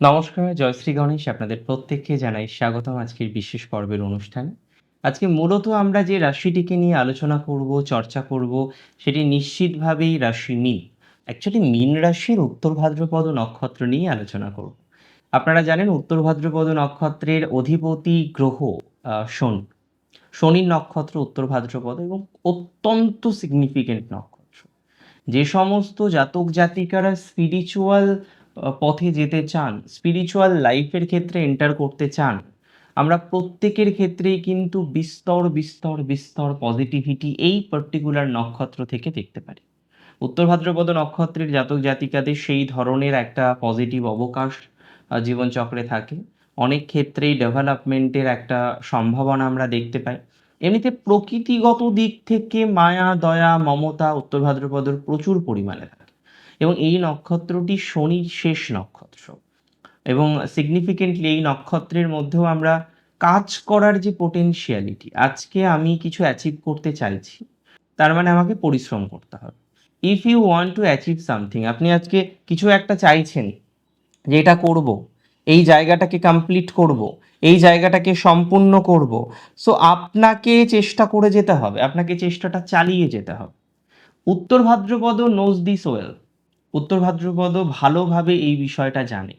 নমস্কার জয়শ্রী গণেশ আপনাদের প্রত্যেককে জানাই স্বাগতম আজকের বিশেষ পর্বের অনুষ্ঠানে। আজকে মূলত আমরা যে রাশিটিকে নিয়ে আলোচনা করব, চর্চা করব, সেটি নিশ্চিতভাবেই রাশি মিন। অ্যাকচুয়ালি মিন রাশির উত্তর ভাদ্রপদ নক্ষত্র নিয়ে আলোচনা করব। আপনারা জানেন উত্তর ভাদ্রপদ নক্ষত্রের অধিপতি গ্রহ শনি। শনির নক্ষত্র উত্তর ভাদ্রপদ এবং অত্যন্ত সিগনিফিকেন্ট নক্ষত্র। যে সমস্ত জাতক জাতিকারা স্পিরিচুয়াল পথে যেতে চান স্পিরিচুয়াল লাইফের ক্ষেত্রে এন্টার করতে চান, আমরা প্রত্যেকের ক্ষেত্রেই কিন্তু বিস্তর বিস্তর বিস্তর পজিটিভিটি এই পার্টিকুলার নক্ষত্র থেকে দেখতে পারি। উত্তর ভাদ্রপদ নক্ষত্রের জাতক জাতিকাদের সেই ধরনের একটা পজিটিভ অবকাশ জীবনচক্রে থাকে। অনেক ক্ষেত্রেই ডেভেলপমেন্টের একটা সম্ভাবনা আমরা দেখতে পাই। এমনিতে প্রকৃতিগত দিক থেকে মায়া, দয়া, মমতা উত্তর ভাদ্রপদর প্রচুর পরিমাণে থাকে। এবং এই নক্ষত্রটি শনির শেষ নক্ষত্র। এবং সিগনিফিকেন্টলি এই নক্ষত্রের মধ্যেও আমরা কাজ করার যে পোটেনশিয়ালিটি আজকে আমি কিছু অ্যাচিভ করতে চাইছি, তার মানে আমাকে পরিশ্রম করতে হবে। If you want to achieve something আপনি আজকে কিছু একটা চাইছেন, যে এটা করব, এই জায়গাটাকে কমপ্লিট করব, এই জায়গাটাকে সম্পূর্ণ করব সো আপনাকে চেষ্টা করে যেতে হবে, আপনাকে চেষ্টাটা চালিয়ে যেতে হবে। উত্তর ভাদ্রপদ নোজ দিস ওয়েল উত্তর ভাদ্রপদ ভালোভাবে এই বিষয়টা জানে,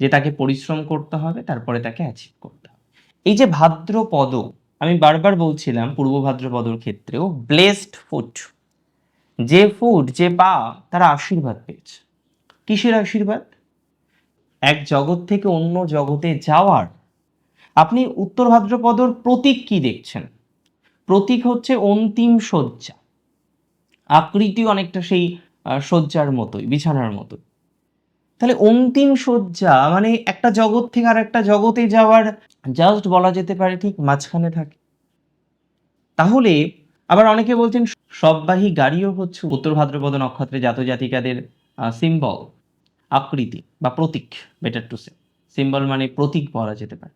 যে তাকে পরিশ্রম করতে হবে, তারপরে তাকে অ্যাচিভ করতে হবে। এই যে ভাদ্রপদ, আমি বারবার বলছিলাম পূর্ব ভাদ্রপদর ক্ষেত্রেও ব্লেসড ফুড যে ফুড যে পা, তারা আশীর্বাদ পেয়েছে। কিসের আশীর্বাদ? এক জগৎ থেকে অন্য জগতে যাওয়ার। আপনি উত্তর ভাদ্রপদর প্রতীক কি দেখছেন? প্রতীক হচ্ছে অন্তিম শয্যা। আকৃতি অনেকটা সেই শয্যার মতোই, বিছানার মতোই। তাহলে অন্তিম শয্যা মানে একটা জগৎ থেকে আর একটা জগতে যাওয়ার জাস্ট বলা যেতে পারে ঠিক মাঝখানে থাকে। তাহলে আবার অনেকে বলছেন, সববাহী গাড়িও হচ্ছে উত্তর ভাদ্রপদ নক্ষত্রে জাত জাতিকাদের সিম্বল আকৃতি বা প্রতীক বেটার টু সে সিম্বল মানে প্রতীক বলা যেতে পারে।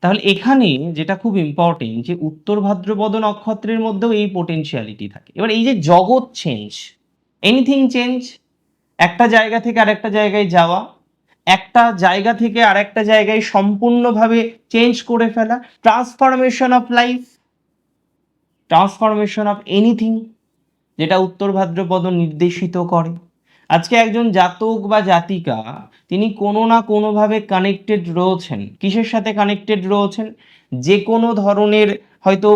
তাহলে এখানে যেটা খুব ইম্পর্টেন্ট যে উত্তর ভাদ্রপদ নক্ষত্রের মধ্যেও এই পোটেনশিয়ালিটি থাকে। এবার এই যে জগৎ চেঞ্জ এনিথিং চেঞ্জ একটা জায়গা থেকে আরেকটা জায়গায় যাওয়া, একটা জায়গা থেকে আরেকটা জায়গায় সম্পূর্ণভাবে চেঞ্জ করে ফেলা transformation of life transformation of anything যেটা উত্তর ভাদ্রপদ নির্দেশিত করে। আজকে একজন জাতক বা জাতিকা, তিনি কোনো না কোনোভাবে কানেক্টেড রয়েছেন। কিসের সাথে কানেক্টেড রয়েছেন? যে কোনো ধরনের হয়তো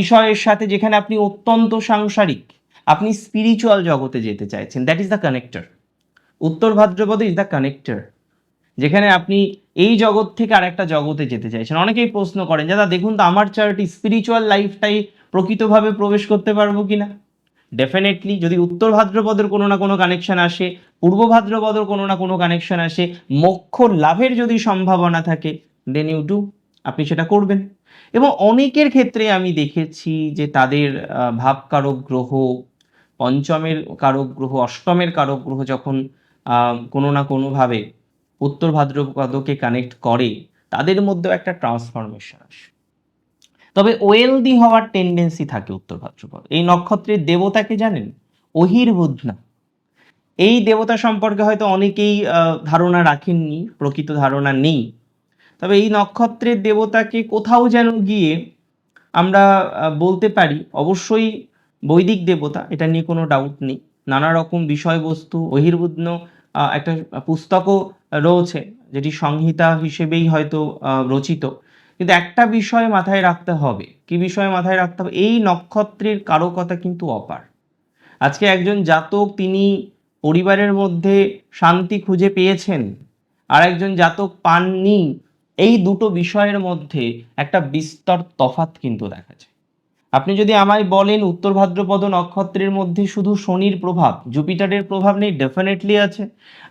বিষয়ের সাথে যেখানে আপনি অত্যন্ত সাংসারিক। আপনি স্পিরিচুয়াল জগতে যেতে চাইছেন দ্যাট ইজ দ্য কানেক্টর উত্তর ভাদ্রপদ ইজ দ্য কানেক্টর যেখানে আপনি এই জগৎ থেকে আরেকটা জগতে যেতে চাইছেন। অনেকেই প্রশ্ন করেন, দাদা, দেখুন তো, আমার চার্টি স্পিরিচুয়াল লাইফটাই প্রকৃতভাবে প্রবেশ করতে পারব কিনা? ডেফিনেটলি যদি উত্তর ভাদ্রপদের কোনো না কোনো কানেকশন আসে, পূর্ব ভাদ্রপদের কোনো না কোনো কানেকশন আসে, মোক্ষ লাভের যদি সম্ভাবনা থাকে দেন ইউ ডু আপনি সেটা করবেন। এবং অনেকের ক্ষেত্রে আমি দেখেছি যে তাদের ভাবকারক গ্রহ পঞ্চমের কারক গ্রহ, অষ্টমের কারক গ্রহ যখন কোনো না কোনোভাবে উত্তর ভাদ্রপদকে কানেক্ট করে, তাদের মধ্যেও একটা ট্রান্সফরমেশন আসে। তবে ওয়েলদি হওয়ার টেন্ডেন্সি থাকে উত্তর ভাদ্রপদ। এই নক্ষত্রের দেবতাকে জানেন? অহির বুধনা এই দেবতা সম্পর্কে হয়তো অনেকেই ধারণা রাখেননি, প্রকৃত ধারণা নেই। তবে এই নক্ষত্রের দেবতাকে কোথাও যেন গিয়ে আমরা বলতে পারি, অবশ্যই বৈদিক দেবতা, এটা নিয়ে কোনো ডাউট নেই। নানা রকম বিষয়বস্তু, বহির্বুদ্ধ একটা পুস্তকও রয়েছে, যেটি সংহিতা হিসেবেই হয়তো রচিত। কিন্তু একটা বিষয় মাথায় রাখতে হবে। কি বিষয় মাথায় রাখতে হবে? এই নক্ষত্রের কারকতা কিন্তু অপার। আজকে একজন জাতক, তিনি পরিবারের মধ্যে শান্তি খুঁজে পেয়েছেন, আর একজন জাতক পাননি, এই দুটো বিষয়ের মধ্যে একটা বিস্তর তফাৎ কিন্তু দেখা যায়। আপনি যদি আমায় বলেন উত্তর ভাদ্রপদ নক্ষত্রের মধ্যে শুধু শনির প্রভাব, জুপিটারের প্রভাব নেই ডেফিনেটলি আছে।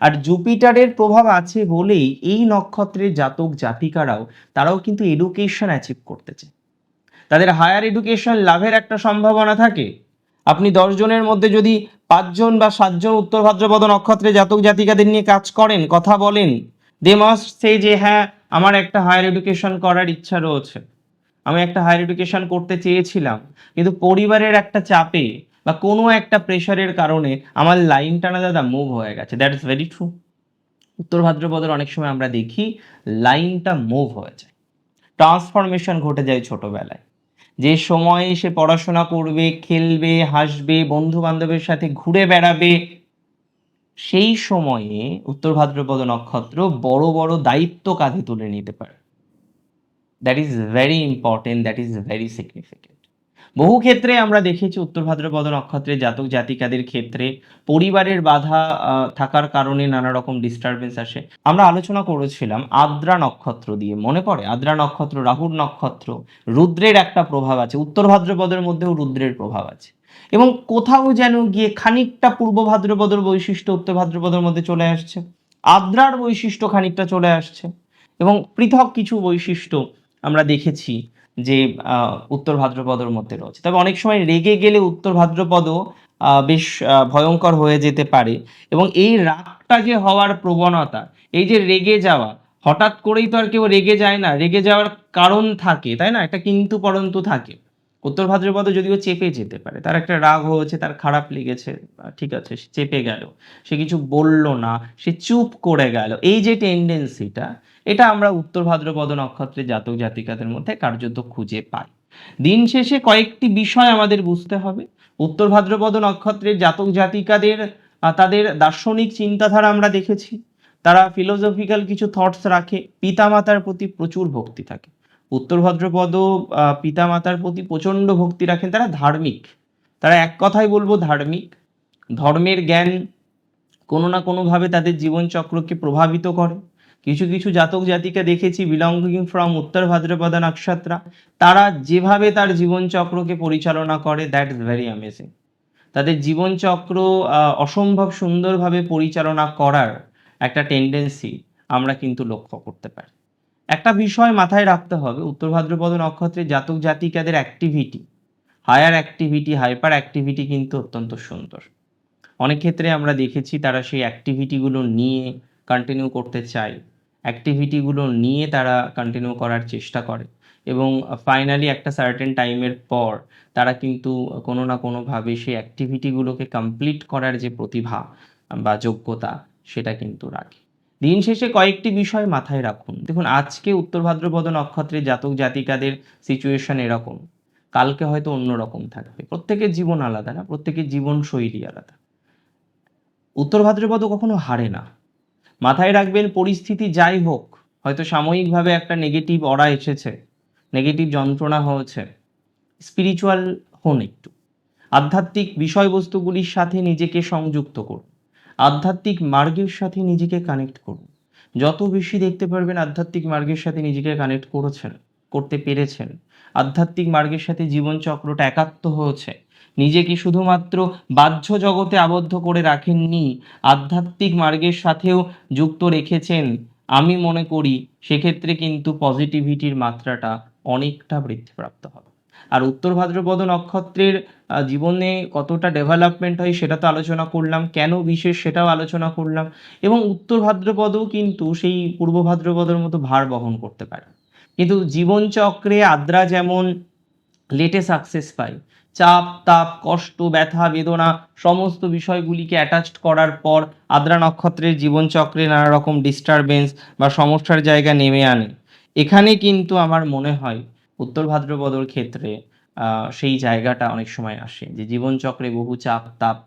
আর জুপিটারের প্রভাব আছে বলেই এই নক্ষত্রের জাতক জাতিকারাও, তারাও কিন্তু এডুকেশন অ্যাচিভ করতে চায় তাদের হায়ার এডুকেশন লাভের একটা সম্ভাবনা থাকে। আপনি দশজনের মধ্যে যদি পাঁচজন বা সাতজন উত্তর ভাদ্রপদ নক্ষত্রে জাতক জাতিকাদের নিয়ে কাজ করেন, কথা বলেন দে মাস্ট সে যে হ্যাঁ আমার একটা হায়ার এডুকেশন করার ইচ্ছা রয়েছে। আমি একটা হায়ার এডুকেশন করতে চেয়েছিলাম, কিন্তু পরিবারের একটা চাপে বা কোনো একটা প্রেশারের কারণে আমার লাইনটা না দাদা মুভ হয়ে গেছে। দ্যাট ইজ ভেরি ট্রু উত্তর ভাদ্রপদের অনেক সময় আমরা দেখি লাইনটা মুভ হয়ে যায়। ট্রান্সফরমেশন ঘটে যায় ছোটবেলায়। যে সময়ে সে পড়াশোনা করবে, খেলবে, হাসবে বন্ধু বান্ধবের সাথে ঘুরে বেড়াবে, সেই সময়ে উত্তর ভাদ্রপদ নক্ষত্র বড় বড় দায়িত্ব কাঁধে তুলে নিতে পারে। That is very important that is very significant বহু ক্ষেত্রে আমরা দেখেছি উত্তর ভাদ্রপদ নক্ষত্রে জাতক জাতিকাদের ক্ষেত্রে পরিবারের বাধা থাকার কারণে নানা রকম ডিস্টারবেন্স আসে। আমরা আলোচনা করেছিলাম আদ্রা নক্ষত্র দিয়ে। মনে পড়ে? আদ্রা নক্ষত্র, রাহুর নক্ষত্র, রুদ্রের একটা প্রভাব আছে। উত্তর ভাদ্রপদের মধ্যেও রুদ্রের প্রভাব আছে। এবং কোথাও যেন গিয়ে খানিকটা পূর্ব ভাদ্রপদর বৈশিষ্ট্য উত্তর ভাদ্রপদের মধ্যে চলে আসছে। আদ্রার বৈশিষ্ট্য খানিকটা চলে আসছে। এবং পৃথক কিছু বৈশিষ্ট্য আমরা দেখেছি যে উত্তর ভাদ্রপদর মধ্যে রয়েছে। তবে অনেক সময় রেগে গেলে উত্তর ভাদ্রপদ বেশ ভয়ঙ্কর হয়ে যেতে পারে। এবং এই রাগটা যে হওয়ার প্রবণতা, এই যে রেগে যাওয়া, হঠাৎ করেই তো আর কেউ রেগে যায় না। রেগে যাওয়ার কারণ থাকে, তাই না? একটা কিন্তু পরন্তু থাকে। উত্তর ভাদ্রপদ যদিও চেপে যেতে পারে, তার একটা রাগ হয়েছে, তার খারাপ লেগেছে ঠিক আছে, সে চেপে গেল। সে কিছু বলল না, সে চুপ করে গেল। এই যে টেন্ডেন্সিটা এটা আমরা উত্তর ভাদ্রপদ নক্ষত্রের জাতক জাতিকাদের মধ্যে কার্যত খুঁজে পাই। দিন শেষে কয়েকটি বিষয় আমাদের বুঝতে হবে। উত্তর ভাদ্রপদ নক্ষত্রের জাতক জাতিকাদের তাদের দার্শনিক চিন্তাধারা আমরা দেখেছি। তারা ফিলোসফিক্যাল কিছু থটস রাখে, পিতামাতার প্রতি প্রচুর ভক্তি থাকে। উত্তর ভাদ্রপদ পিতামাতার প্রতি প্রচণ্ড ভক্তি রাখেন। তারা ধার্মিক। তারা এক কথাই বলব ধার্মিক। ধর্মের জ্ঞান কোনো না কোনোভাবে তাদের জীবনচক্রকে প্রভাবিত করে। কিছু কিছু জাতক জাতিকা দেখেছি বিলঙ্গিং ফ্রম উত্তর ভাদ্রপদ নক্ষত্রা। তারা যেভাবে তার জীবনচক্রকে পরিচালনা করে দ্যাট ইজ ভেরি অ্যামেজিং তাদের জীবনচক্র অসম্ভব সুন্দরভাবে পরিচালনা করার একটা টেন্ডেন্সি আমরা কিন্তু লক্ষ্য করতে পারি। একটা বিষয় মাথায় রাখতে হবে, উত্তর ভাদ্রপদ নক্ষত্রের জাতক জাতিকাদের activity higher activity hyper activity কিন্তু অত্যন্ত সুন্দর। অনেক ক্ষেত্রে আমরা দেখেছি তারা সেই অ্যাক্টিভিটিগুলো নিয়ে কন্টিনিউ করতে চায়। অ্যাক্টিভিটিগুলো নিয়ে তারা কন্টিনিউ করার চেষ্টা করে। এবং ফাইনালি একটা সার্টেন টাইমের পর তারা কিন্তু কোনো না কোনোভাবে সেই অ্যাক্টিভিটিগুলোকে কমপ্লিট করার যে প্রতিভা বা যোগ্যতা সেটা কিন্তু রাখে। দিন শেষে কয়েকটি বিষয় মাথায় রাখুন। দেখুন, আজকে উত্তর ভাদ্রপদ নক্ষত্রের জাতক জাতিকাদের সিচুয়েশন এরকম। কালকে হয়তো অন্য রকম থাকবে। প্রত্যেকের জীবন আলাদা না, প্রত্যেকের জীবন শৈলী আলাদা। উত্তর ভাদ্রপদ কখনো হারে না। মাথায় রাখবেন, পরিস্থিতি যাই হোক, হয়তো সাময়িকভাবে একটা নেগেটিভ অরা এসেছে নেগেটিভ যন্ত্রণা হয়েছে। স্পিরিচুয়াল হন একটু। আধ্যাত্মিক বিষয়বস্তুগুলির সাথে নিজেকে সংযুক্ত করুন। আধ্যাত্মিক মার্গের সাথে নিজেকে কানেক্ট করুন। যত বেশি দেখতে পারবেন, আধ্যাত্মিক মার্গের সাথে নিজেকে কানেক্ট করেছেন, করতে পেরেছেন, আধ্যাত্মিক মার্গের সাথে জীবনচক্রটা একাত্ম হয়েছে নিজেকে শুধুমাত্র বাহ্য জগতে আবদ্ধ করে রাখেননি, আধ্যাত্মিক মার্গের সাথেও যুক্ত রেখেছেন। আমি মনে করি সেক্ষেত্রে কিন্তু পজিটিভিটির মাত্রাটা অনেকটা বৃদ্ধিপ্রাপ্ত হবে। আর উত্তর ভাদ্রপদ নক্ষত্রের জীবনে কতটা ডেভেলপমেন্ট হয় সেটা তো আলোচনা করলাম, কেন বিশেষ সেটাও আলোচনা করলাম এবং উত্তর ভাদ্রপদও কিন্তু সেই পূর্ব ভাদ্রপদের মতো ভার বহন করতে পারে। কিন্তু জীবনচক্রে আদ্রা যেমন লেটে সাকসেস পায় চাপ, তাপ, কষ্ট, ব্যথা, বেদনা সমস্ত বিষয়গুলিকে অ্যাটাচড করার পর আদ্রা নক্ষত্রের জীবনচক্রে নানা রকম ডিস্টারবেন্স বা সমস্যার জায়গা নেমে আনে। এখানে কিন্তু আমার মনে হয় উত্তর ভাদ্রপদর ক্ষেত্রে সেই জায়গাটা অনেক সময় আসে যে জীবনচক্রে বহু চাপ, তাপ,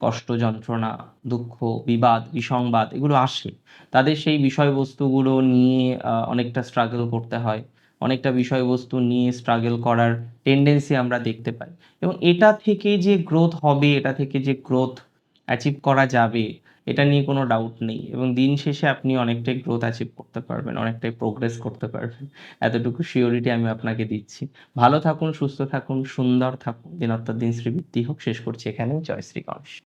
কষ্ট, যন্ত্রণা, দুঃখ, বিবাদ, বিসংবাদ এগুলো আসে। তাদের সেই বিষয়বস্তুগুলো নিয়ে অনেকটা স্ট্রাগল করতে হয়। অনেকটা বিষয়বস্তু নিয়ে স্ট্রাগল করার টেন্ডেন্সি আমরা দেখতে পাই। এবং এটা থেকে যে গ্রোথ হবে, এটা থেকে যে গ্রোথ অ্যাচিভ করা যাবে, এটা নিয়ে কোনো ডাউট নেই। এবং দিন শেষে আপনি অনেকটাই গ্রোথ অ্যাচিভ করতে পারবেন, অনেকটাই প্রোগ্রেস করতে পারবেন। এতটুকু শিওরিটি আমি আপনাকে দিচ্ছি। ভালো থাকুন, সুস্থ থাকুন, সুন্দর থাকুন। দিন অর্থাৎ দিন শ্রীবৃদ্ধি হোক। শেষ করছি এখানে জয় শ্রী গণেশ।